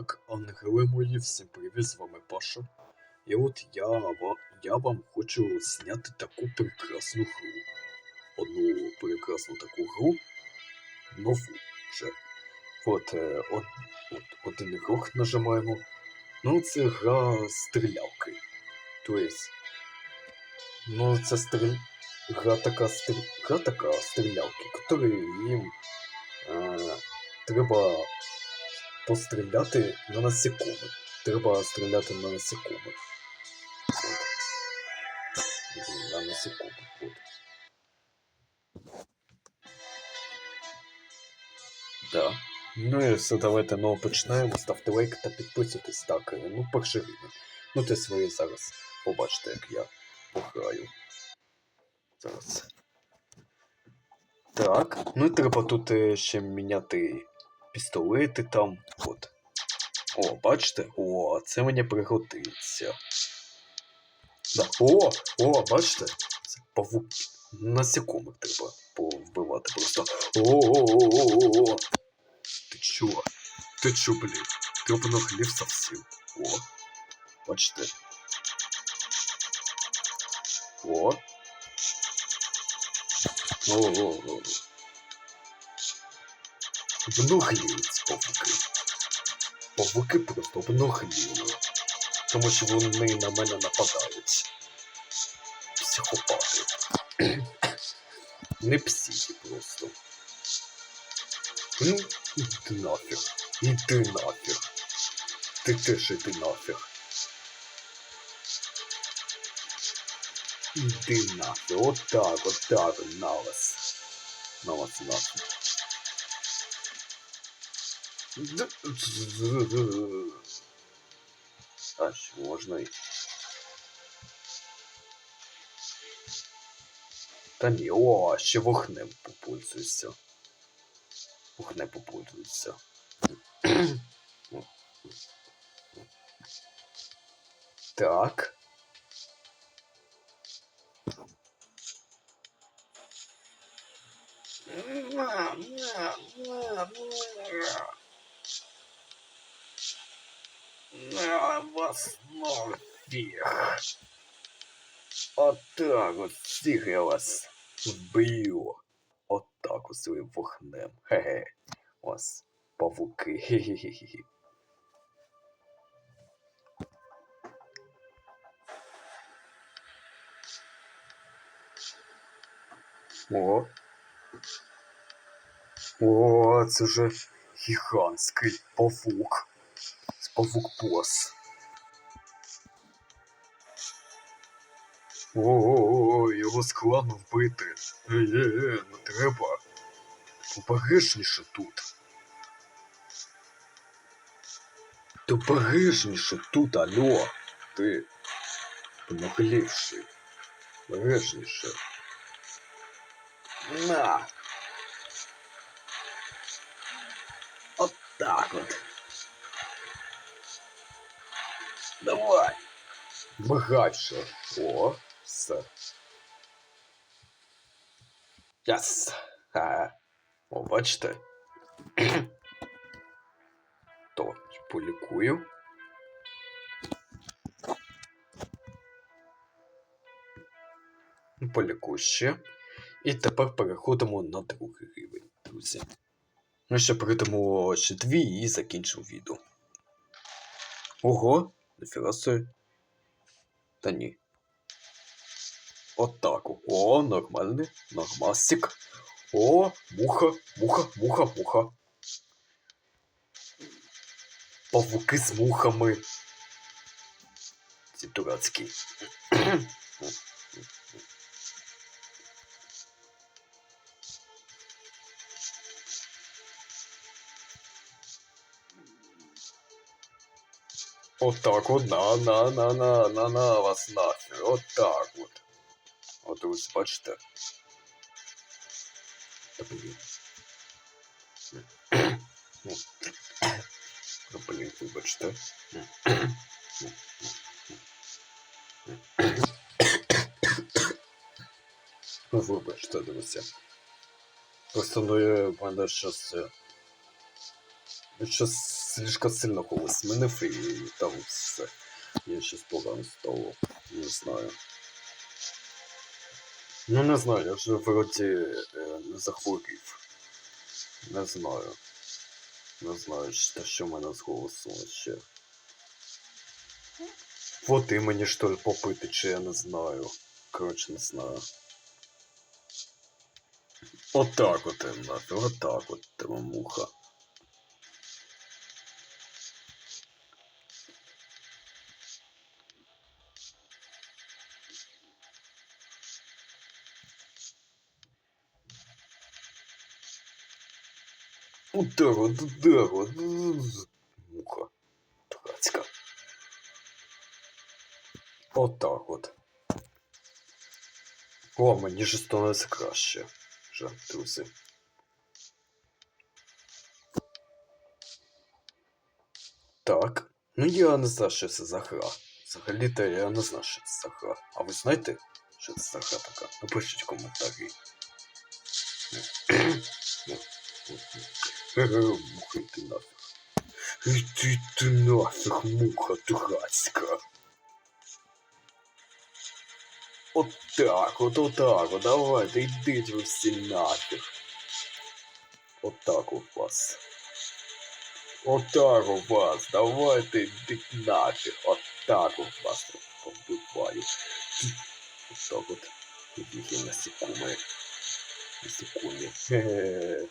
Так, ангели мої, всім привіт, з вами Паша. І от я, я вам хочу зняти таку прекрасну гру. Одну прекрасну таку гру. Нову вже. От, е, от, от один ігрок нажимаємо. Ну, це гра стрілялки. Тобто, ну, це стріль... гра така, стрі... гра така стрілялки, які їм е, треба постріляти на насекомих. Треба стріляти на насекомих. От. На насекомих. От. Да. Ну і все, давайте ну, починаємо. Ставте лайк та підписуйтесь. Так, е, ну перший рівень. Ну ти свої зараз побачите, як я пограю. Зараз. Так, ну і треба тут е, ще міняти пістолети там. От. О, бачите? О, це мені пригодиться. Да. О, о, бачите? Це павук. Насекомих треба повбивати просто. О-о-о-о-о-о. Ти чо? Ти чо, блін? Ти обнаглів совсем. О. Бачите? О. О-о-о. Обнагліють павуки. Павуки просто обнагліли. Тому що вони на мене нападають. Психопати. Не психи просто. Ну, іди нафіг. Іди нафіг. Ти теж іди нафіг. Іди нафіг. От так, от так, на вас. На вас нафіг. А що можна і. Та ні, о, ще вогнем попользуюся. Вогне попользуюся. Так. На вас нафіг. Отак от всіх я вас. Отак от своїм вогнем. Хе-хе. Ось павуки. Хе-хе-хе-хе. О. О, це же гігантський павук. Павук бос. О, його складно вбити. Е-е-е, не треба. Обережніше тут. Обережніше тут, алло. Ти понаглівши. Обережніше. На. От так от. Давай. Багатше. О, все. Яс. Ха. О, бачите? То полікую. Полікую ще. І тепер переходимо на другий рівень, друзі. Ми ще прийдемо ще дві і закінчимо відео. Ого, ніфіга собі. Та ні. Отак. О, нормальний. Нормасик. О, муха, муха, муха, муха. Павуки з мухами. Ці дурацькі. Отак от, на, на, на, на, на, на вас нафіг. Отак от. От ось бачите. Та блін. Ну, блін, вибачте. Ну, вибачте, дивіться. Просто ну, я- в мене щось... е, Щось слишком сильно голос змінив і там все. Я щось погано стало. Не знаю. Ну не знаю, я вже вроді е, не захворів. Не знаю. Не знаю, що, в мене з голосом ще. Вот і мені що ли попити, чи я не знаю. Коротше, не знаю. Отак от, нафіг, отак от, тебе муха. Удар, от, удар, от. Муха. Дурацька. Отак от. О, мені ж становиться краще. Вже, друзі. Так. Ну я не знаю, що це за гра. Взагалі-то я не знаю, що це за гра. А ви знаєте, що це за гра така? Напишіть коментарі. Муха, ти нафіг. Іди ти нафіг, муха дурацька. Отак, от отак, от давайте, йдіть ви всі нафіг. Отак у вас. Отак у вас, давайте йдіть нафіг. Отак у вас побиваю. Отак от. Які насекомые. Насекомые.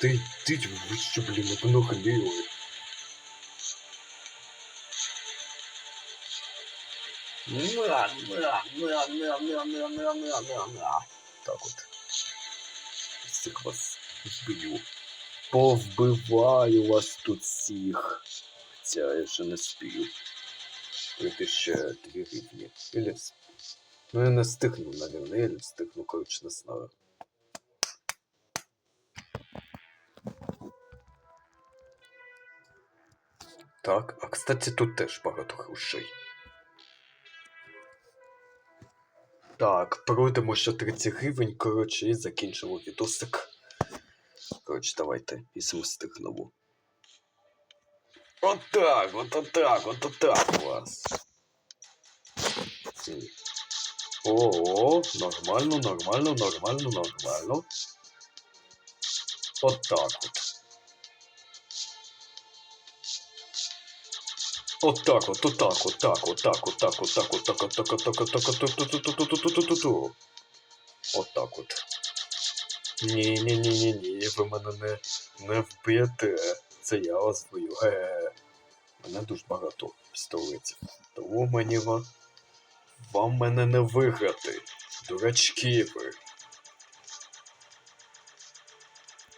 Да идите вы, что, блин, обнухали его. Так вот. Всех вас вбью. Повбиваю вас тут всіх. Хотя я же не спію. Прийти ще дві. Или... Ну я не стихну, наверное, я не стихну, короче, не знаю. Так, а кстати, тут теж багато грошей. Так, пройдемо ще 30 гривень, коротше, і закінчимо відосик. Коротше, давайте візьму стихнову. Отак, от отак, от отак у вас. О, нормально, нормально, нормально, нормально. Отак от. Отак от, отак, отак, отак, отак, отак, отак, отак, отак, отак, отак, Отак от. Ні, ні, ні, ні, ні, ви мене не, не вб'єте. Це я вас бою. Е, мене дуже багато пістолетів. Тому мені вам, вам мене не виграти. Дурачки ви.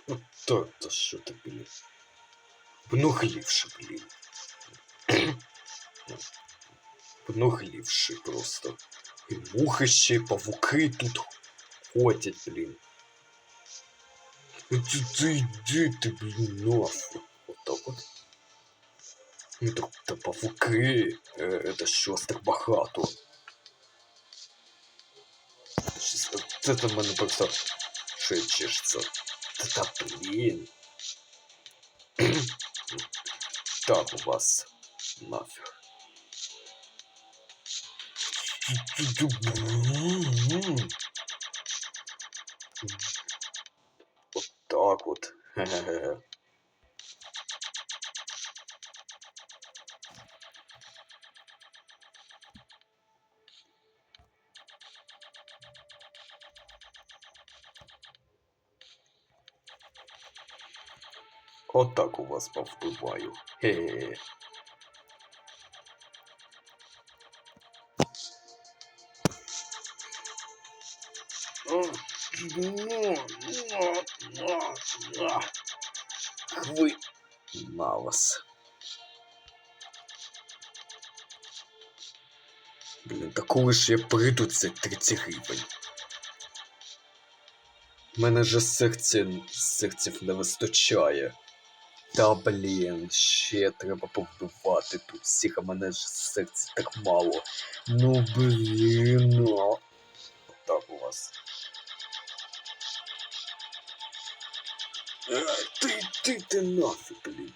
Ну, то, то що ти, блін? Внуглівши, блін. Внуглівши просто. І мухи ще, і павуки тут ходять, блін. Ти, ти йди ти, блін, нафиг. Отак от. Ну так, та павуки. Е, це щось так багато. Так, це там мене просто шея чешеться. Та та блін. Так у вас. Нафиг. Вот так вот. Отак у вас повбиваю. Хе-хе. Ви на вас. Блін, та коли ж я прийду це 30 гривень. Мене же серця, серців не вистачає. Та блін, ще треба повбивати тут всіх, а мене ж серця так мало. Ну блін, ну. Так у вас. Ти, ти, ти нафіг, блін.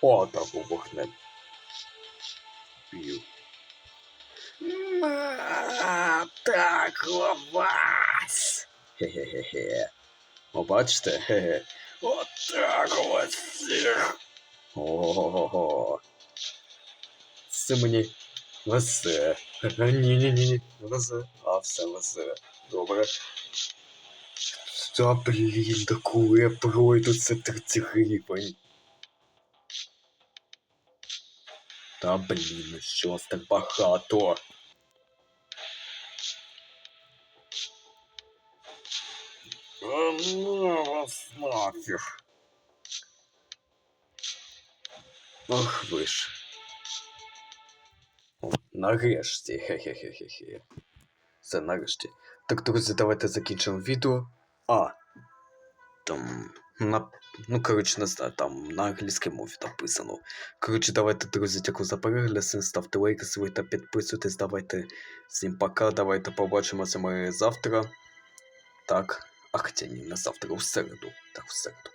О, там вогнем. Б'ю. На, так вас. Хе-хе-хе-хе. О, бачите? Хе-хе. Отак ось всіх. Ого-го-го. Це мені везе. Ні-ні-ні, везе. А, все везе. Добре. Та, блін, да коли я пройду це 30 гривень. Та блін, ну що вас так багато? А ну вас нафіг. Ох ви ж. О, нарешті, хе-хе-хе-хе-хе. Це нарешті. Так, друзі, давайте закінчимо відео. А. Там. На... Ну, коротше, не знаю, там на англійській мові написано. Коротше, давайте, друзі, дякую за перегляд. Ставте лайки, свої та підписуйтесь. Давайте. Всім пока. Давайте побачимося ми завтра. Так. А хоча ні, не завтра, у середу. Так, в середу.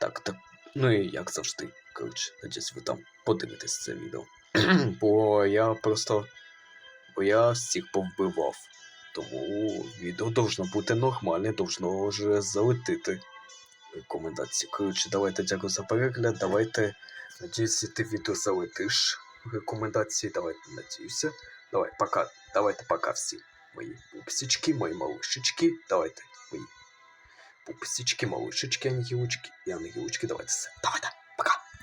Так, так. Ну і як завжди. Коротше, надіюсь, ви там подивитесь це відео. Бо я просто. Бо я всіх повбивав. Тому відео должно бути нормальне, должно вже залетити. Рекомендації. Коротше, давайте дякую за перегляд. Давайте. Надіюсь, ти відео залетиш. Рекомендації. Давайте надіюся. Давай, пока. Давайте пока всі. Мої пупсички, мої малышечки. Давайте, мої пупсички, малышечки, ангелочки і ангелочки. Давайте все. Давайте.